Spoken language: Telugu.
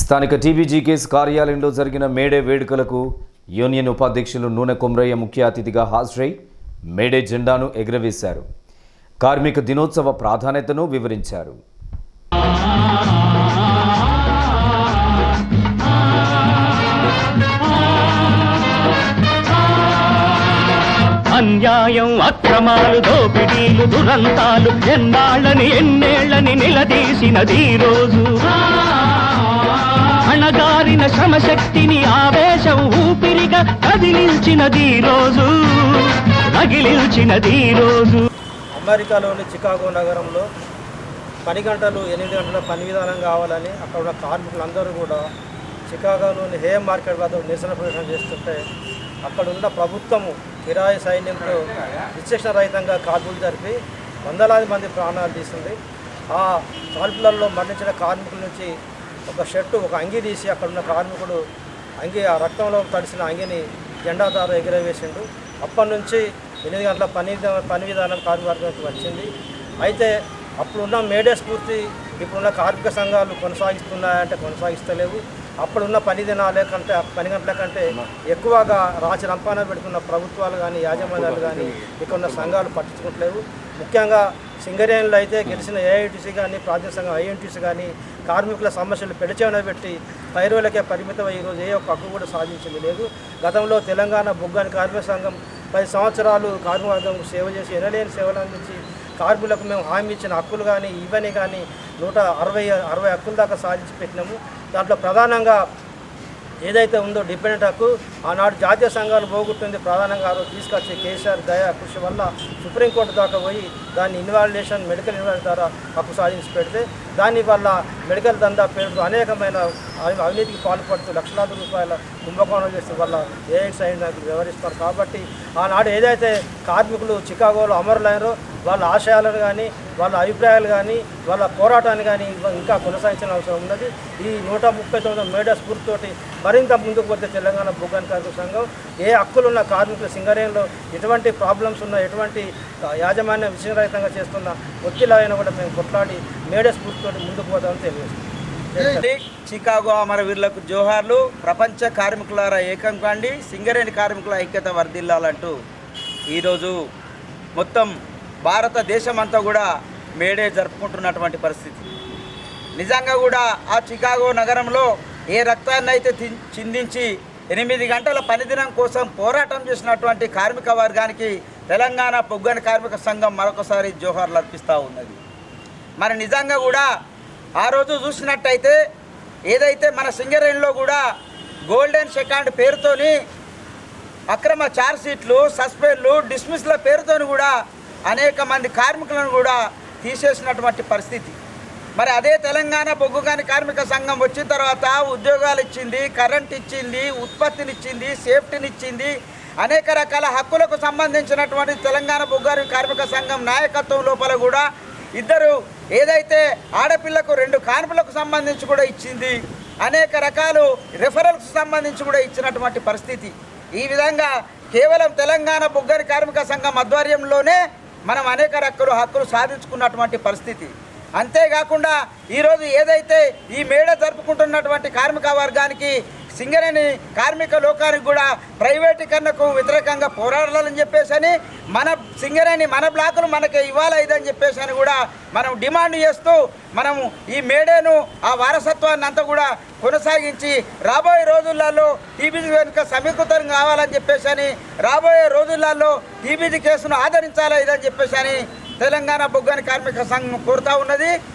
స్థానిక టీబీజీకేస్ కార్యాలయంలో జరిగిన మేడే వేడుకలకు యూనియన్ ఉపాధ్యక్షులు నూనె కొమ్రయ్య ముఖ్య అతిథిగా హాజరై మేడే జెండాను ఎగురవేశారు. కార్మిక దినోత్సవ ప్రాధాన్యతను వివరించారు. అన్యాయం అక్రమాలు దోపిడీలు దురంతాలు ఎన్నాళ్ళని ఎన్నేళ్ళని నిలదీసినది రోజు. అణగారిన శ్రమశక్తిని ఆవేశం ఊపిరిగా కదిలించినది రోజు. రగిలించినది రోజు. అమెరికాలోని చికాగో నగరంలో పని గంటలు ఎనిమిది గంటల పని విధానం కావాలని అక్కడ ఉన్న కార్మికులందరూ కూడా చికాగోలోని హే మార్కెట్ వద్ద నిరసన ప్రదర్శన చేస్తుంటే అక్కడ ఉన్న ప్రభుత్వము కిరాయి సైన్యంతో విశేష రహితంగా కాల్పులు జరిపి వందలాది మంది ప్రాణాలు తీసింది. ఆ కాల్పులలో మరణించిన కార్మికుల నుంచి ఒక షర్టు ఒక అంగి తీసి అక్కడ ఉన్న కార్మికుడు అంగి ఆ రక్తంలో తడిసిన అంగిని జెండాదారు ఎగిరవేసిండు. అప్పటి నుంచి ఎనిమిది గంటల పని పని విధానం కార్మికవర్గానికి వచ్చింది. అయితే అప్పుడున్న మేడే స్ఫూర్తి ఇప్పుడున్న కార్మిక సంఘాలు కొనసాగిస్తున్నాయంటే కొనసాగిస్తలేవు. అప్పుడున్న పని దినాలే కంటే పని గంటల కంటే ఎక్కువగా రాచి రంపాన పెడుతున్న ప్రభుత్వాలు కానీ యాజమాన్యాలు కానీ ఇక్కడ ఉన్న సంఘాలు పట్టించుకోవట్లేవు. ముఖ్యంగా సింగరేణిలో అయితే గెలిచిన ఏఐటీసీ కానీ ప్రాంతీయ సంఘం ఐఎన్టీసీ కానీ కార్మికుల సమస్యలు పెడిచేవన పెట్టి పైరువులకే పరిమితం ఈరోజు ఏ ఒక్క హక్కు కూడా సాధించింది లేదు. గతంలో తెలంగాణ బొగ్గాని కార్మిక సంఘం పది సంవత్సరాలు కార్మిక వర్గం సేవ చేసి ఎనలేని సేవలు అందించి కార్మికులకు మేము హామీ ఇచ్చిన హక్కులు కానీ ఇవన్నీ కానీ నూట అరవై అరవై హక్కుల దాకా సాధించి పెట్టినాము. దాంట్లో ప్రధానంగా ఏదైతే ఉందో డిపెండెంట్ హక్కు ఆనాడు జాతీయ సంఘాలు పోగొట్టింది ప్రధానంగా ఆ రోజు తీసుకొచ్చే కేసీఆర్ దయా కృషి వల్ల సుప్రీంకోర్టు దాకా పోయి దాన్ని ఇన్వాలిడేషన్ మెడికల్ ఇన్వాలిడేషన్ ద్వారా హక్కు సాధించి పెడితే దానివల్ల మెడికల్ దందా పేరుతో అనేకమైన అవి- అవినీతికి పాల్పడుతూ లక్షలాది రూపాయల కుంభకోణం చేసే వల్ల ఏఐడ్స్ అయిన వ్యవహరిస్తారు కాబట్టి ఆనాడు ఏదైతే కార్మికులు చికాగోలో అమరులైనరో వాళ్ళ ఆశయాలను కానీ వాళ్ళ అభిప్రాయాలు కానీ వాళ్ళ పోరాటాన్ని కానీ ఇంకా కొనసాగించిన అవసరం ఉన్నది. ఈ నూట ముప్పై తొమ్మిది మేడా స్ఫూర్తితోటి మరింత ముందుకు పోతే తెలంగాణ భూగాన్ కార్మిక సంఘం ఏ హక్కులున్న కార్మికుల సింగరేణిలో ఎటువంటి ప్రాబ్లమ్స్ ఉన్నా ఎటువంటి యాజమాన్య విషయరహితంగా చేస్తున్న ఒత్తిళ్ళైనా కూడా మేము కొట్లాడి మేడే స్ఫూర్తితోటి ముందుకు పోతామని తెలియజేస్తాం చికాగో అమరవీరులకు జోహార్లు ప్రపంచ కార్మికులారా ఏకం కాండి సింగరేణి కార్మికుల ఐక్యత వర్ధిల్లాలంటూ ఈరోజు మొత్తం భారతదేశం అంతా కూడా మేడే జరుపుకుంటున్నటువంటి పరిస్థితి. నిజంగా కూడా ఆ చికాగో నగరంలో ఏ రక్తాన్ని అయితే చిందించి ఎనిమిది గంటల పనిదినం కోసం పోరాటం చేసినటువంటి కార్మిక వర్గానికి తెలంగాణ పొగ్గని కార్మిక సంఘం మరొకసారి జోహార్లు అర్పిస్తూ ఉన్నది. మరి నిజంగా కూడా ఆ రోజు చూసినట్టయితే ఏదైతే మన సింగరేణిలో కూడా గోల్డెన్ సెకండ్ పేరుతోని అక్రమ ఛార్జ్షీట్లు సస్పెండ్లు డిస్మిస్ల పేరుతోని కూడా అనేక మంది కార్మికులను కూడా తీసేసినటువంటి పరిస్థితి. మరి అదే తెలంగాణ బొగ్గుగాని కార్మిక సంఘం వచ్చిన తర్వాత ఉద్యోగాలు ఇచ్చింది కరెంట్ ఇచ్చింది ఉత్పత్తినిచ్చింది సేఫ్టీనిచ్చింది అనేక రకాల హక్కులకు సంబంధించినటువంటి తెలంగాణ బొగ్గారి కార్మిక సంఘం నాయకత్వం లోపల కూడా ఇద్దరు ఏదైతే ఆడపిల్లకు రెండు కార్మికులకు సంబంధించి కూడా ఇచ్చింది అనేక రకాలు రెఫరల్స్ సంబంధించి కూడా ఇచ్చినటువంటి పరిస్థితి. ఈ విధంగా కేవలం తెలంగాణ బొగ్గరి కార్మిక సంఘం ఆధ్వర్యంలోనే మనం అనేక రకాల హక్కులు సాధించుకున్నటువంటి పరిస్థితి. అంతేకాకుండా ఈరోజు ఏదైతే ఈ మేడ జరుపుకుంటున్నటువంటి కార్మిక వర్గానికి సింగరేణి కార్మిక లోకానికి కూడా ప్రైవేటీకరణకు వ్యతిరేకంగా పోరాడాలని చెప్పేసి మన సింగరేణి మన బ్లాకులు మనకి ఇవ్వాలి ఇదని చెప్పేసి అని కూడా మనం డిమాండ్ చేస్తూ మనము ఈ మేడేను ఆ వారసత్వాన్ని అంతా కూడా కొనసాగించి రాబోయే రోజులలో టీబీజీ వెనుక సమీకృతం కావాలని చెప్పేసి అని రాబోయే రోజులలో టీబీజీ కేసును ఆదరించాలి ఇదని చెప్పేసి అని తెలంగాణ బొగ్గని కార్మిక సంఘం కోరుతా ఉన్నది.